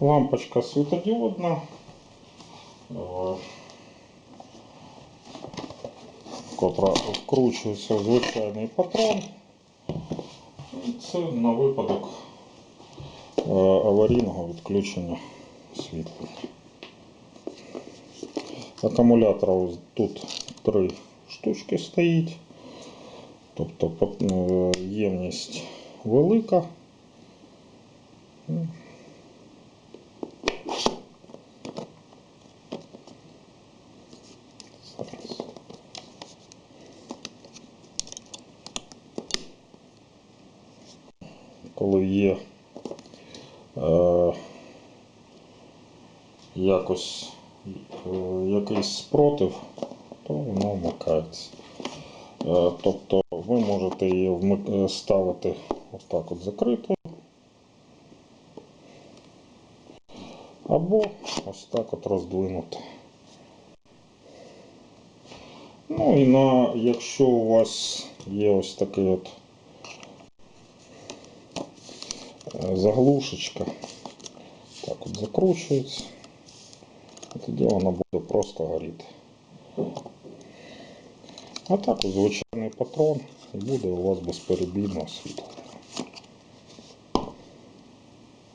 Лампочка світодіодна. Котра вкручується в звичайний патрон. І це на випадок е, аварійного відключення світла. Акумулятора ось тут три штучки стоїть. Тобто е, ємність велика. Коли є е, якось е, якийсь спротив, то воно вмикається. Е, Тобто ви можете її е, ставити отак от закритою. Або ось так от роздвинути. Ну і на, якщо у вас є ось такий от е, заглушечка, так от закручується, тоді вона буде просто горіти. А так звичайний патрон і буде у вас безперебійне світло.